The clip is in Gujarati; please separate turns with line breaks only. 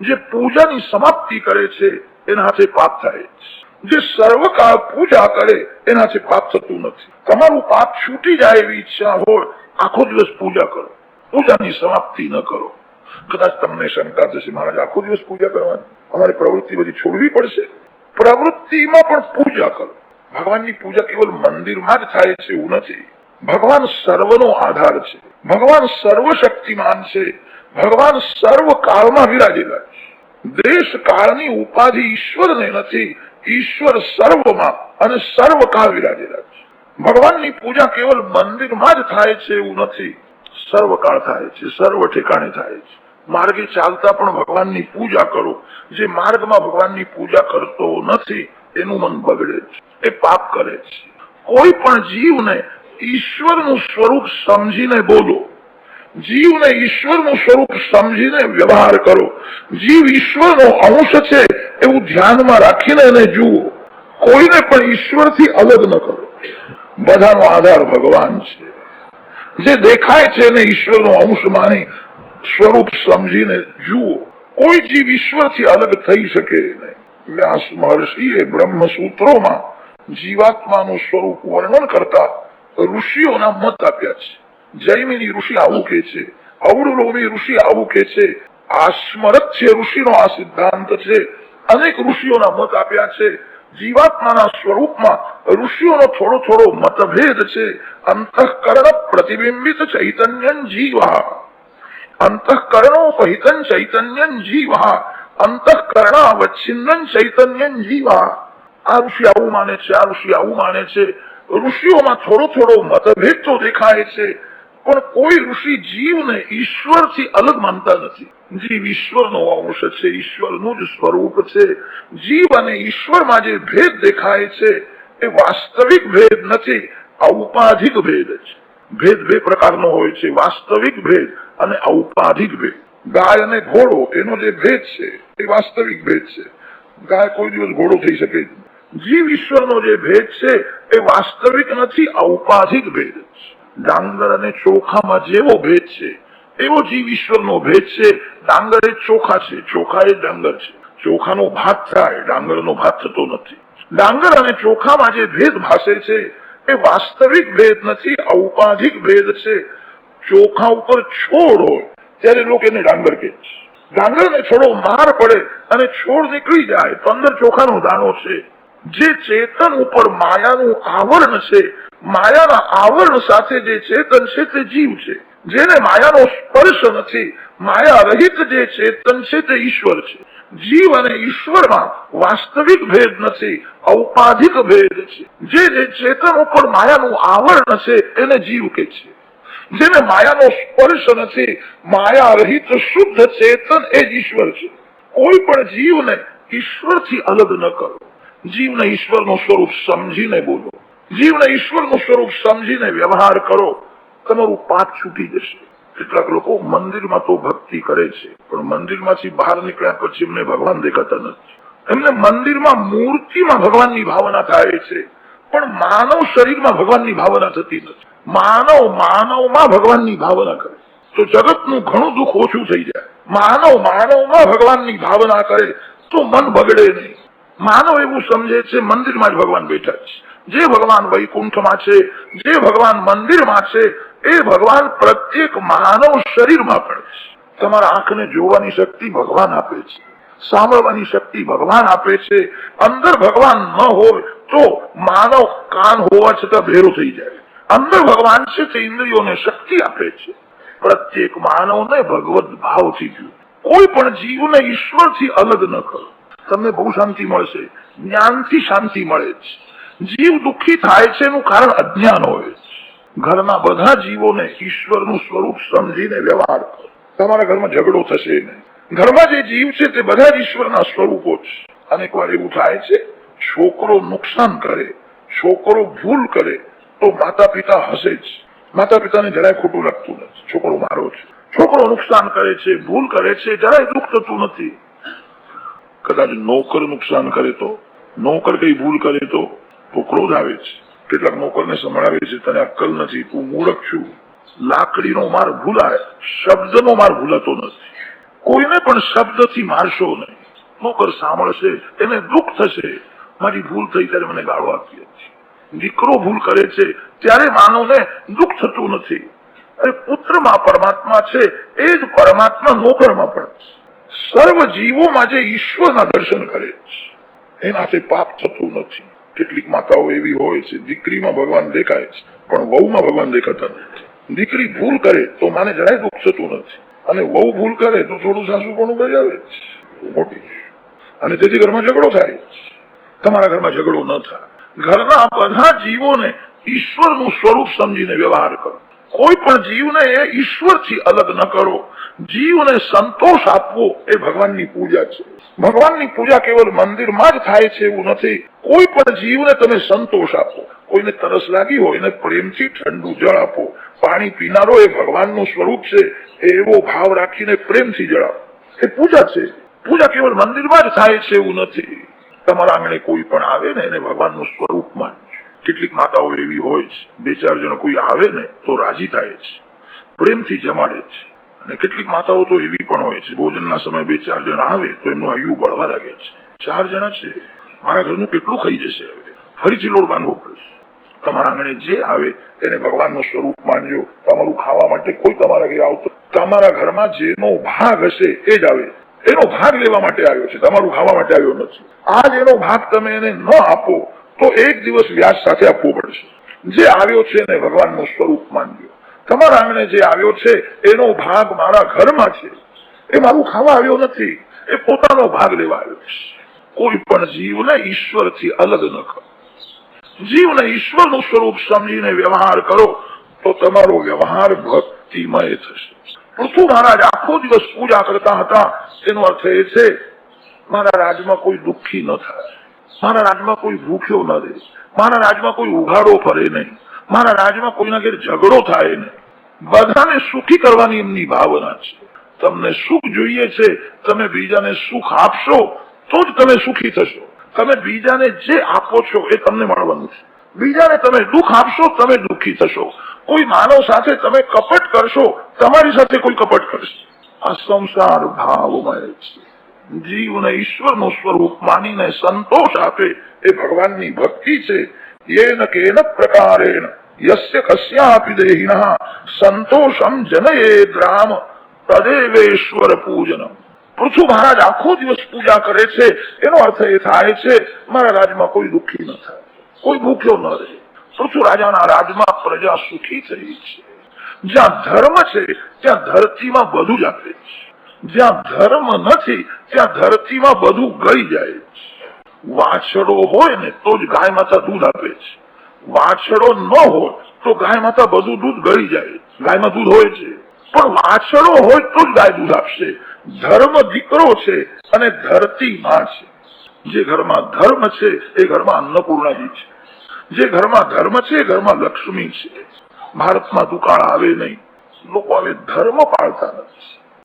જે પૂજાની સમાપ્તિ કરે છે, એનાથી પાપ થાય છે જે સર્વકાળ પૂજા કરે, એનાથી પાપ થતું નથી. તમારું પાપ છૂટી જાય એવી ઈચ્છા હોય, આખો દિવસ પૂજા કરો. પૂજાની સમાપ્તિ ન કરો. કદાચ તમને શંકા થશે, મહારાજ, આખો દિવસ પૂજા કરવાની? અમારે પ્રવૃત્તિ બધી છોડવી પડશે. પ્રવૃત્તિમાં પણ પૂજા કરો. ભગવાનની પૂજા કેવલ મંદિરમાં જ થાય છે એવું નથી. ભગવાન સર્વનો આધાર છે. ભગવાન સર્વશક્તિમાન છે. ભગવાન સર્વ કાળમાં વિરાજેલા દેશ કાળની ઉપાધિ ઈશ્વરને નથી, ઈશ્વર સર્વમાં અને સર્વ કાળ વિરાજેલા છે. ભગવાનની પૂજા કેવલ મંદિરમાં જ થાય છે એવું નથી. સર્વકાળ થાય છે, સર્વ ઠેકાણે થાય છે. માર્ગે ચાલતા પણ ભગવાનની પૂજા કરો. જે માર્ગમાં ભગવાનની પૂજા કરતો નથી, એનું મન બગડે છે. એ પાપ કરે છે. કોઈ પણ જીવને ઈશ્વરનું સ્વરૂપ સમજીને બોલો. જીવને ઈશ્વરનું સ્વરૂપ સમજીને વ્યવહાર કરો. જીવ ઈશ્વરનો અંશ છે એવું ધ્યાનમાં રાખીને એને જુઓ. કોઈને પણ ઈશ્વરથી અલગ ન કરો. બધાનો આધાર ભગવાન છે. જે દેખાય છે એને ઈશ્વરનો અંશ માની સ્વરૂપ સમજીને જુઓ. કોઈ જીવ ઈશ્વરથી અલગ થઈ શકે નહીં. વ્યાસ મહર્ષિએ બ્રહ્મ સૂત્રોમાં જીવાત્માનું સ્વરૂપ વર્ણન કરતા ઋષિઓના મત આપ્યા છે. જૈમિની ઋષિ આવું કે છે અવડુલોમી ઋષિ આવું કે છે આસ્મરક છે ઋષિનો આ સિદ્ધાંત છે. અનેક ઋષિઓના મત આપ્યા છે. જીવાત્માના સ્વરૂપમાં ઋષિઓનો થોડો થોડો મતભેદ છે. અંતઃકરણ પ્રતિબિંબિત ચૈતન્ય જીવા. અંતઃકરણોપહિતં ચૈતન્ય જીવા. અંતઃકરણાવચ્છિન્ન ચૈતન્ય જીવા. આ ઋષિ આવું માને છે, આ ઋષિ આવું માને છે. ઋષિઓમાં થોડો થોડો મતભેદ તો દેખાય છે. પણ કોઈ ઋષિ જીવને ઈશ્વરથી અલગ માનતા નથી. જીવ ઈશ્વરનો અંશ છે, ઈશ્વરનું જ સ્વરૂપ છે. જીવ અને ઈશ્વરમાં જે ભેદ દેખાય છે, એ વાસ્તવિક ભેદ નથી, ઔપાધિક ભેદ છે. ભેદ બે પ્રકારનો હોય છે, વાસ્તવિક ભેદ અને ઔપાધિક ભેદ. ગાય અને ઘોડો, એનો જે ભેદ છે, એ વાસ્તવિક ભેદ છે. ગાય કોઈ દિવસ ઘોડો થઈ શકે. જીવ ઈશ્વરનો જે ભેદ છે, એ વાસ્તવિક નથી, ઔપાધિક ભેદ છે. ડાંગર અને ચોખામાં જેવો ભેદ છે એવો જીવ ઈશ્વરનો ભેદ છે ડાંગર એ ચોખા છે ચોખા એ ડાંગર છે ચોખાનો ભાત થાય ડાંગરનો ભાત થતો નથી ડાંગર અને ચોખામાં જે ભેદ ભાષે છે એ વાસ્તવિક ભેદ નથી ઔપાધિક ભેદ છે ચોખા ઉપર છોડ હોય ત્યારે લોકો એને ડાંગર કહે છે ડાંગરને થોડો માર પડે અને છોડ નીકળી જાય તો અંદર ચોખાનો દાણો છે જે ચેતન ઉપર માયાનું આવરણ છે માયાના આવરણ સાથે જે ચેતન છે તે જીવ છે. જેને માયાનો સ્પર્શ નથી, માયા રહિત જે ચેતન છે તે ઈશ્વર છે. જીવ અને ઈશ્વરમાં વાસ્તવિક ભેદ નથી, ઔપાધિક ભેદ છે. જે જે ચેતન ઉપર માયાનું આવરણ છે, એને જીવ કે છે. જેને માયાનો સ્પર્શ નથી, માયા રહિત શુદ્ધ ચેતન એ જ ઈશ્વર છે. કોઈ પણ જીવને ઈશ્વરથી અલગ ન કરો. જીવને ઈશ્વરનું સ્વરૂપ સમજીને બોલો. જીવને ઈશ્વરનું સ્વરૂપ સમજીને વ્યવહાર કરો, તમારું પાપ છૂટી જશે. કેટલાક લોકો મંદિરમાં તો ભક્તિ કરે છે, પણ મંદિરમાંથી બહાર નીકળ્યા પછી એમને ભગવાન દેખાતા નથી. એમને મંદિરમાં મૂર્તિમાં ભગવાનની ભાવના થાય છે, પણ માનવ શરીરમાં ભગવાનની ભાવના થતી નથી. માનવ માનવમાં ભગવાનની ભાવના કરે તો જગતનું ઘણું દુઃખ ઓછું થઈ જાય. માનવ માનવમાં ભગવાનની ભાવના કરે, તો મન બગડે નહીં. માનવ એવું સમજે છે, મંદિરમાં જ ભગવાન બેઠા છે. જે ભગવાન વૈકુંઠમાં છે, જે ભગવાન મંદિરમાં છે, એ ભગવાન પ્રત્યેક માનવ શરીરમાં પણ છે. તમારા આંખને જોવાની શક્તિ ભગવાન આપે છે. સાંભળવાની શક્તિ ભગવાન આપે છે. અંદર ભગવાન ન હોય તો માનવ કાન હોવા છતાં ભેરો થઈ જાય. અંદર ભગવાન છે તે ઇન્દ્રિયોને શક્તિ આપે છે. પ્રત્યેક માનવને ભગવત ભાવથી જોયું કોઈ પણ જીવને ઈશ્વરથી અલગ ન કરો. તમને બહુ શાંતિ મળશે. જ્ઞાનથી શાંતિ મળે છે. જીવ દુઃખી થાય છે એનું કારણ અજ્ઞાન હોય ઘરના બધા જીવોને ઈશ્વરનું સ્વરૂપ સમજીને વ્યવહાર કરો. તમારા ઘરમાં ઝઘડો થશે નહીં. ઘરમાં જે જીવ છે તે બધા જ ઈશ્વરના સ્વરૂપો છે. અનેક વાર એવું થાય છે, છોકરો નુકસાન કરે, છોકરો ભૂલ કરે, તો માતા પિતા હસે જ. માતા પિતાને જરાય ખોટું લાગતું નથી. છોકરો મારો છે. છોકરો નુકસાન કરે છે, ભૂલ કરે છે, જરાય દુઃખ થતું નથી. કદાચ નોકર નુકસાન કરે તો? નોકર કઈ ભૂલ કરે તો? તો ક્રોધ આવે છે. કેટલાક નોકરને સંભળાવે છે, તને અક્કલ નથી, તું મૂર્ખ છું. લાકડીનો માર ભૂલાય, શબ્દનો માર ભૂલાતો નથી. કોઈને પણ શબ્દથી મારશો નહીં. નોકર સાંભળશે, એને દુઃખ થશે. મારી ભૂલ થઈ ત્યારે મને ગાળો આપી હતી દીકરો ભૂલ કરે છે, ત્યારે માનવને દુઃખ થતું નથી. અરે પુત્રમાં પરમાત્મા છે, એ જ પરમાત્મા નોકરમાં પણ. સર્વ જીવોમાં જે ઈશ્વરના દર્શન કરે છે, એનાથી પાપ થતું નથી. કેટલીક માતાઓ એવી હોય છે, દીકરીમાં ભગવાન દેખાય છે, પણ વહુમાં ભગવાન દેખાતા નથી. દીકરી ભૂલ કરે તો માને જરાય દુઃખ થતું નથી. અને વહુ ભૂલ કરે તો થોડું સાસુ પણ બજાવે મોટી અને તેથી ઘરમાં ઝઘડો થાય તમારા ઘરમાં ઝઘડો ન થાય. ઘરના બધા જીવોને ઈશ્વરનું સ્વરૂપ સમજીને વ્યવહાર કરો. કોઈ પણ જીવને એ ઈશ્વરથી અલગ ન કરો. જીવને સંતોષ આપવો એ ભગવાનની પૂજા છે. ભગવાનની પૂજા કેવલ મંદિરમાં જ થાય છે એવું નથી. કોઈ પણ જીવને તમે સંતોષ આપો. કોઈને તરસ લાગી હોય એને પ્રેમથી ઠંડુ જળ આપો. પાણી પીનારો એ ભગવાનનું સ્વરૂપ છે. એવો ભાવ રાખીને પ્રેમથી જળ આપો એ પૂજા છે. પૂજા કેવલ મંદિરમાં જ થાય છે એવું નથી. તમારા આંગણે કોઈ પણ આવે ને એને ભગવાનનું સ્વરૂપ કેટલીક માતાઓ એવી હોય છે બે ચાર જણ કોઈ આવે ને તો રાજી થાય છે પ્રેમથી જમાડે છે અને કેટલીક માતાઓ તો એવી પણ હોય છે, ભોજનના સમય બે ચાર જણ આવે તો એમનું આયુ બળવા લાગે છે. ચાર જણા છે. મારા ઘરનું કેટલું ખાઈ જશે હવે? ફરીથી લોડ બાંધવો પડશે. તમારા આંગણે જે આવે એને ભગવાનનું સ્વરૂપ માનજો. તમારું ખાવા માટે કોઈ તમારા ઘરે આવતો તમારા ઘરમાં જેનો ભાગ હશે એ જ આવે. એનો ભાગ લેવા માટે આવ્યો છે. તમારું ખાવા માટે આવ્યો નથી. આજ એનો ભાગ તમે એને ન આપો. તો એક દિવસ વ્યાજ સાથે આપવો પડશે. જે આવ્યો છે એને ભગવાનનું સ્વરૂપ માનજો. તમારા આંગણે જે આવ્યો છે, એનો ભાગ મારા ઘરમાં છે. એ મારું ખાવા આવ્યો નથી. એ પોતાનો ભાગ લેવા આવ્યો છે. કોઈ પણ જીવને ઈશ્વરથી અલગ ન કરો. જીવને ઈશ્વરનું સ્વરૂપ સમજીને વ્યવહાર કરો, તો તમારો વ્યવહાર ભક્તિમય થશે. પૃથુ મહારાજ આખો દિવસ પૂજા કરતા હતા. એનો અર્થ એ છે, મારા રાજમાં કોઈ દુઃખી ન થાય. મારા રાજમાં કોઈ ભૂખ્યો ન રહે. મારા રાજમાં કોઈ ઉઘાડો ફરે નહીં. મારા રાજમાં કોઈના ઘેર ઝઘડો થાય નહીં. બધાને સુખી કરવાની એમની ભાવના છે. તમને સુખ જોઈએ છે, તમે બીજાને સુખ આપશો, તો જ તમે સુખી થશો. તમે બીજાને જે આપો છો એ તમને મળવાનું છે. બીજાને તમે દુઃખ આપશો, તમે દુઃખી થશો. કોઈ માનવ સાથે તમે કપટ કરશો, તમારી સાથે કોઈ કપટ કરશે. આ સંસાર ભાવમય છે. જીવને ઈશ્વરનું સ્વરૂપ માનીને સંતોષ આપે એ ભગવાનની ભક્તિ છે. યેન કેન પ્રકારેણ. યસ્ય કસ્યાપી દેહિનઃ. સંતોષમ જનયેદ રામ તદેવેશ્વર પૂજનમ. પૃથુ મહારાજ આખો દિવસ પૂજા કરે છે. એનો અર્થ એ થાય છે, મારા રાજમાં કોઈ દુઃખી ન થાય. કોઈ ભૂખ્યો ન રહે. પૃથુ રાજાના રાજમાં પ્રજા સુખી થઈ છે. જ્યાં ધર્મ છે, ત્યાં ધરતીમાં બધું જ આપે છે. જ્યાં ધર્મ નથી, ત્યાં ધરતીમાં બધું ગઈ જાય વાછડો હોય ને, તો જ ગાય માતા દૂધ આપે છે. વાછડો ન હોય, તો ગાય માતા બધું દૂધ ગળી જાય ગાયમાં દૂધ હોય છે. પણ વાછડો હોય, તો જ ગાય દૂધ આપશે. ધર્મ દીકરો છે અને ધરતી માં છે. જે ઘરમાં ધર્મ છે, એ ઘરમાં અન્નપૂર્ણાજી છે. જે ઘરમાં ધર્મ છે, એ ઘરમાં લક્ષ્મી છે. ભારતમાં દુકાળ આવે નહીં. લોકો હવે ધર્મ પાળતા નથી.